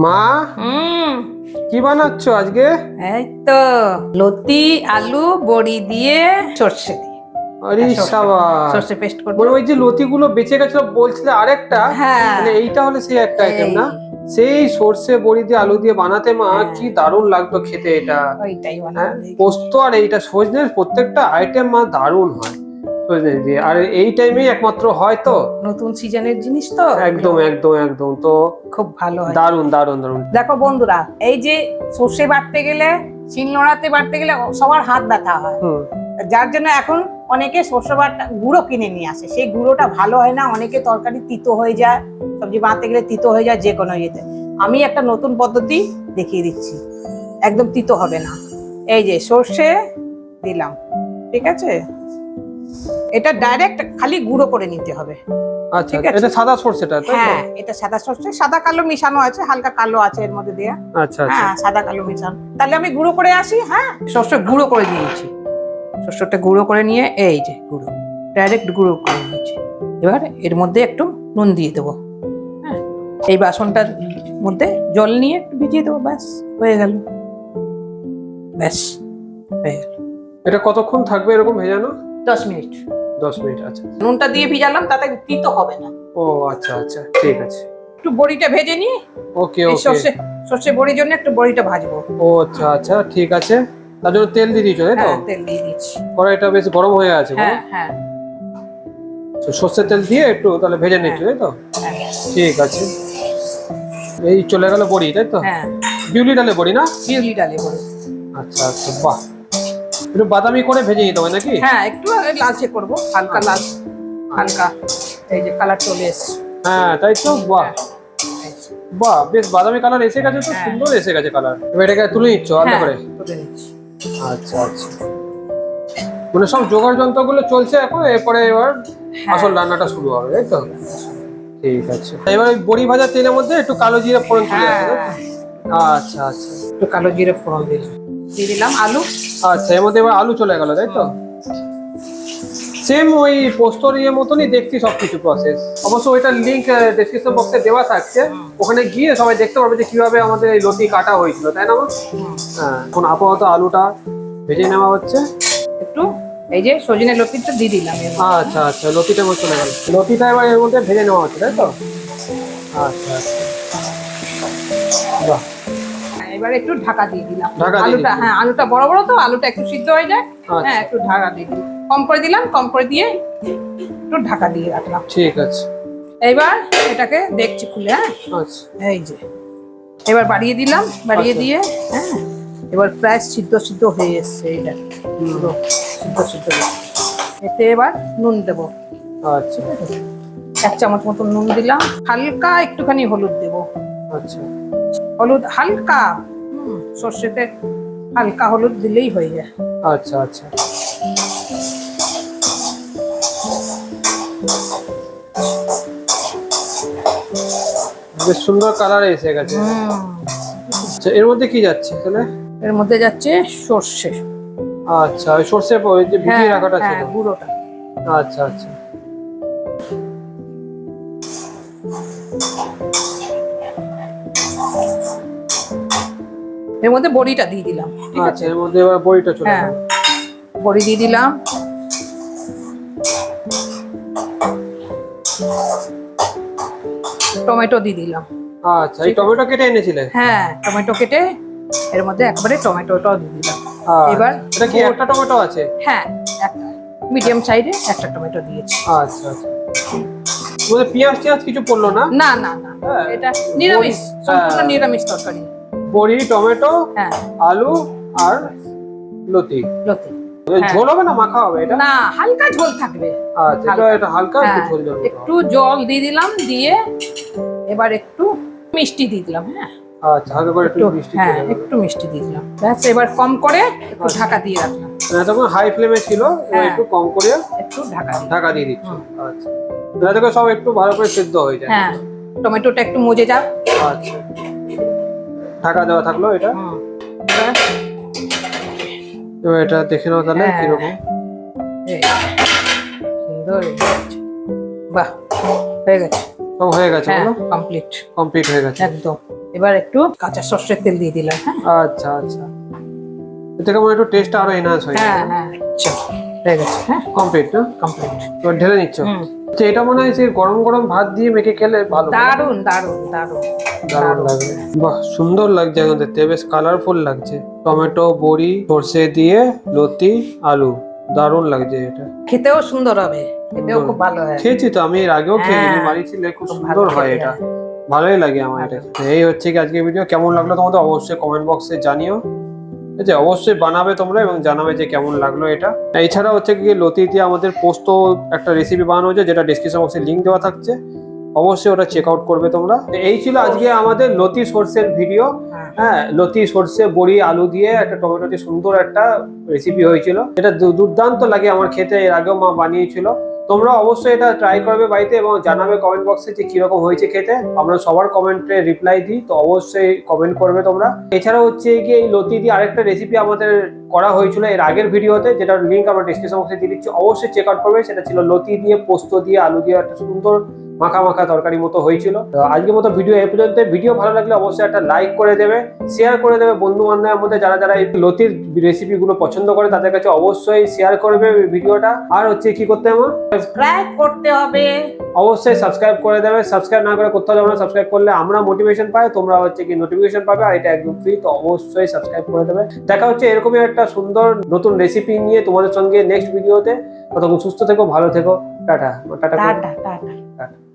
মা? হুম। কি বানাচ্ছ আজকে? এই তো লতি আলু বড়ি দিয়ে সর্ষে দিয়ে। আরে সর্ষে- সাবাস। সর্ষে পেস্ট করব। ওই যে লতিগুলো বেঁচে গেছিল বলছিলে আরেকটা? হ্যাঁ। মানে এইটা হলে সেই একটা আইটেম না? সেই সর্ষে বড়ি দিয়ে আলু দিয়ে বানাতে মা হ্যাঁ। কি দারুণ লাগতো খেতে এটা। ওইটাই হ্যাঁ পোস্ত আর এইটা সজনে প্রত্যেকটা আইটেম মা দারুণ হয়। আর এই টাইমেই একমাত্র হয় তো। নতুন সিজনের জিনিস তো? একদম একদম একদম। তো খুব ভালো হয়। দারুণ দারুণ দারুণ। দেখো বন্ধুরা এই যে সর্ষে বাটতে গেলে শিলনোড়াতে বাটতে গেলে সবার হাত ব্যথা হয়। যার জন্য এখন অনেকে সর্ষে বাটা গুঁড়ো কিনে নিয়ে আসে। সেই গুঁড়োটা ভালো হয় না অনেকে তরকারি তিতো হয়ে যায় সবজি বাঁধতে গেলে তিতো হয়ে যায় যে কোনো ইয়েতে। আমি একটা নতুন পদ্ধতি দেখিয়ে দিচ্ছি। একদম তিতো হবে না। এই যে সর্ষে দিলাম ঠিক আছে? এটা ডাইরেক্ট খালি গুঁড়ো করে নিতে হবে। আচ্ছা। এটা সাদা সর্ষেটা তাই হ্যাঁ এটা সাদা সর্ষে। সাদা কালো মিশানো আছে হালকা কালো আছে এর মধ্যে দেয়া। আচ্ছা আচ্ছা। হ্যাঁ সাদা কালো মিশানো। তাহলে আমি গুঁড়ো করে আসি হ্যাঁ? সর্ষে গুঁড়ো করে সর্ষেটা গুঁড়ো করে নিয়ে এই যে গুঁড়ো ডাইরেক্ট গুঁড়ো করে নিয়েছি। এবার এর মধ্যে একটু নুন দিয়ে দেবো। হ্যাঁ এই বাসনটার মধ্যে জল নিয়ে একটু ভিজিয়ে দেবো ব্যাস হয়ে গেল। ব্যাস হয়ে গেল। এটা কতক্ষণ থাকবে এরকম ভেজানো? দশ মিনিট। দশ মিনিট আচ্ছা। নুনটা দিয়ে ভিজালাম তাতে তিতো হবে না। ও আচ্ছা আচ্ছা ঠিক আছে। একটু বড়িটা ভেজে নিই ওকে ওকে। সর্ষে সর্ষে বড়ির জন্য একটু বড়িটা ভাজবো। ও আচ্ছা আচ্ছা ঠিক আছে। তার জন্য তেল দিয়ে দিয়েছ তাই তো? হ্যাঁ তেল দিয়ে দিচ্ছি। কড়াইটা বেশ গরম হয়ে আছে? হ্যাঁ হ্যাঁ। তো সর্ষের তেল দিয়ে একটু তাহলে ভেজে নিচ্ছ তাই তো? হ্যাঁ। ঠিক আছে। এই চলে গেল বড়ি তাই তো? হ্যাঁ। বিউলি ডালে বড়ি না? বিউলি ডালে বড়ি। আচ্ছা আচ্ছা বাহ। একটু বাদামি করে ভেজে নিতে হবে নাকি? হ্যাঁ একটু লালচে করব। হালকা লাল হালকা। এই যে কালার চলে এসছে। হ্যাঁ তাই তো? বাহ। এই বাহ বেশ বাদামি কালার এসে গেছে তো হ্যাঁ। সুন্দর এসে গেছে কালার এবার এটাকে তুলে নিচ্ছ আলাদা হ্যাঁ, করে? তুলে নিচ্ছি। আচ্ছা আচ্ছা। মানে সব জোগাড় যন্ত্রগুলো চলছে এখন এরপরে এবার হ্যাঁ। আসল রান্নাটা শুরু হবে তাই তো? ঠিক আছে। এবার বড়ি ভাজা তেলের মধ্যে একটু কালো জিরে ফোড়ন চলে হ্যাঁ তো? আচ্ছা আচ্ছা। একটু কালো জিরে ফোড়ন দিলাম। দিয়ে দিলাম আলু। আচ্ছা এর মধ্যে এবার আলু চলে গেল তাই তো? সেম ওই পোস্তর ইয়ে মতনই দেখছি সবকিছু প্রসেস অবশ্য ওইটার লিঙ্ক ডেসক্রিপশন বক্সে দেওয়া থাকছে। ওখানে গিয়ে সবাই দেখতে পারবে যে কীভাবে আমাদের এই লতি কাটা হয়েছিল তাই না? হ্যাঁ এখন আপাতত আলুটা ভেজে নেওয়া হচ্ছে। একটু এই যে সজনে লতিটা দিয়ে দিলাম আচ্ছা আচ্ছা লতিটা এবার চলে গেল। লতিটা এবার এর মধ্যে ভেজে নেওয়া হচ্ছে তাই তো? আচ্ছা আচ্ছা। বাহ। এবার একটু ঢাকা দিয়ে দিলাম। আলুটা হ্যাঁ আলুটা বড় বড় তো আলুটা একটু সিদ্ধ হয়ে যায়। আচ্ছা। হ্যাঁ একটু ঢাকা দিয়ে দিলাম। কম করে দিলাম কম করে দিয়ে একটু ঢাকা দিয়ে রাখলাম। ঠিক আছে। এবার এটাকে দেখছি খুলে হ্যাঁ? আচ্ছা। এই যে এবার বাড়িয়ে দিলাম বাড়িয়ে আচ্ছা। দিয়ে হ্যাঁ? এবার প্রায় সিদ্ধ সিদ্ধ হয়ে এসছে এইটা পুরো সিদ্ধ সিদ্ধ হয়ে। এতে এবার নুন দেবো। আচ্ছা। এক চামচ মতো নুন দিলাম। হালকা একটুখানি হলুদ দেবো। আচ্ছা। হলুদ হালকা। সর্ষেতে হালকা হলুদ দিলেই হয়ে যায়। আচ্ছা আচ্ছা। বেশ সুন্দর কালার এসে গেছে। আচ্ছা এর মধ্যে কি যাচ্ছে তাহলে এর মধ্যে যাচ্ছে সর্ষে। আচ্ছা সর্ষে ওই যে ভিজিয়ে রাখাটা হ্যাঁ ছিল। গুঁড়োটা। আচ্ছা আচ্ছা। এর মধ্যে বড়িটা দিয়ে দিলাম আচ্ছা এর মধ্যে এবার বড়িটা চলে হ্যাঁ। বড়ি দিয়ে দিলাম। টমেটো দিয়ে দিলাম। আচ্ছা এই টমেটো কেটে এনেছিলে? হ্যাঁ টমেটো কেটে এর মধ্যে একবারে টমেটোটাও দিয়ে দিলাম। আচ্ছা। এবার এটা কি একটা টমেটো আছে? হ্যাঁ একটা। মিডিয়াম সাইজে একটা টমেটো দিয়েছি। আচ্ছা আচ্ছা। পেঁয়াজ টিয়াজ কিছু পড়ল না? না না না। হ্যাঁ। এটা নিরামিষ সম্পূর্ণ হ্যাঁ। নিরামিষ তরকারি। বড়ি টমেটো হ্যাঁ। আলু আর লতি। লতি। মানে হ্যাঁ। ঝোল হবে না? মাখা হবে এটা? না হালকা ঝোল থাকবে। আচ্ছা এটা হালকা। একটু হ্যাঁ, ঝোল ঝোল একটু জল দিয়ে দিলাম দিয়ে এবার একটু মিষ্টি দিয়ে দিলাম হ্যাঁ। আচ্ছা একটু মিষ্টি হ্যাঁ একটু মিষ্টি দিয়ে দিলাম। ব্যাস এবার কম করে একটু ঢাকা দিয়ে রাখলাম। মানে তখন হাই ফ্লেমে ছিল। একটু কম করে একটু ঢাকা ঢাকা দিয়ে দিচ্ছি। আচ্ছা। সব একটু ভালো করে সেদ্ধ হয়ে যায়। হ্যাঁ টমেটোটা একটু মজে যাক। আচ্ছা। ঢাকা দেওয়া থাকল এটা। এবার এটা দেখে নাও তাহলে হ্যাঁ। কীরকম। সুন্দর বাহ হয়ে গেছে। সব হয়ে গেছে হ্যাঁ কমপ্লিট কমপ্লিট হয়ে গেছে। একদম। এবার একটু কাঁচা সর্ষের তেল দিয়ে দিলাম হ্যাঁ। আচ্ছা আচ্ছা। এতে কেমন একটু টেস্ট আরও এনহান্স হয়ে হ্যাঁ হ্যাঁ। হয়ে গেছে হ্যাঁ। কমপ্লিট না? কমপ্লিট এবার ঢেলে নিচ্ছ? হুম আচ্ছা এটা মনে হয় সেই গরম গরম ভাত দিয়ে মেখে খেলে ভালো দারুণ দারুণ দারুণ দারুণ লাগবে। বাহ সুন্দর লাগছে এখন দেখতে বেশ কালারফুল লাগছে। টমেটো বড়ি সর্ষে দিয়ে লতি আলু দারুণ লাগছে এটা। খেতেও সুন্দর হবে খেতেও খুব ভালো হয়। খেয়েছি তো আমি এর আগেও খেয়েছি হ্যাঁ। বাড়ি ছিল খুব সুন্দর হয় এটা। ভালোই লাগে আমার এটা। এই হচ্ছে কি আজকে ভিডিও কেমন লাগল তোমাদের? অবশ্যই কমেন্ট বক্সে জানিও। আছে অবশ্যই বানাবে তোমরা এবং জানাবে যে কেমন লাগল এটা। এছাড়া হচ্ছে কি লতি দিয়ে আমাদের পোস্ত একটা রেসিপি বানানো হয়েছে, যেটা ডিসক্রিপশন বক্সে লিঙ্ক দেওয়া থাকছে। অবশ্যই ওটা চেক আউট করবে তোমরা। এই ছিল আজকে আমাদের লতি সর্ষের ভিডিও হ্যাঁ। লতি সর্ষে, বড়ি, আলু দিয়ে একটা টমেটো দিয়ে সুন্দর একটা রেসিপি হয়েছিল। এটা দুর্দান্ত লাগে আমার খেতে, এর আগেও মা বানিয়েছিল। তোমরা অবশ্যই এটা ট্রাই করবে বাড়িতে এবং জানাবে কমেন্ট বক্সে যে কীরকম হয়েছে খেতে। আমরা সবার কমেন্টে রিপ্লাই দিই, তো অবশ্যই কমেন্ট করবে তোমরা। এছাড়া হচ্ছে কি এই লতি দিয়ে আরেকটা রেসিপি আমাদের করা হয়েছিল এর আগের ভিডিওতে, যেটার লিঙ্ক আমরা ডিসক্রিপশন বক্সে দিয়ে দিচ্ছি। অবশ্যই চেক আউট করবে, সেটা ছিল লতি দিয়ে, পোস্ত দিয়ে, আলু দিয়ে, একটা সুন্দর মাখা মাখা তরকারি মতো হয়েছিল। তো আজকের মতো ভিডিও এ পর্যন্ত ভিডিও ভালো লাগলে অবশ্যই একটা লাইক করে দেবে শেয়ার করে দেবে বন্ধু বান্ধবের মধ্যে যারা যারা এই লতির রেসিপি গুলো পছন্দ করে তাদের কাছে অবশ্যই শেয়ার করবে ভিডিওটা। আর হচ্ছে কি করতে হবে? সাবস্ক্রাইব করতে হবে। অবশ্যই সাবস্ক্রাইব করে দেবে। সাবস্ক্রাইব না করে করতে হবে আমরা সাবস্ক্রাইব করলে আমরা মোটিভেশন পাই তোমরা হচ্ছে কি নোটিফিকেশন পাবে আর এটা একদম ফ্রি তো অবশ্যই সাবস্ক্রাইব করে দেবে। দেখা হচ্ছে এরকমই একটা সুন্দর নতুন রেসিপি নিয়ে তোমাদের সঙ্গে নেক্সট ভিডিওতে ততক্ষণ সুস্থ থেকো ভালো থেকো। টাটা। Tata tata. টাটা।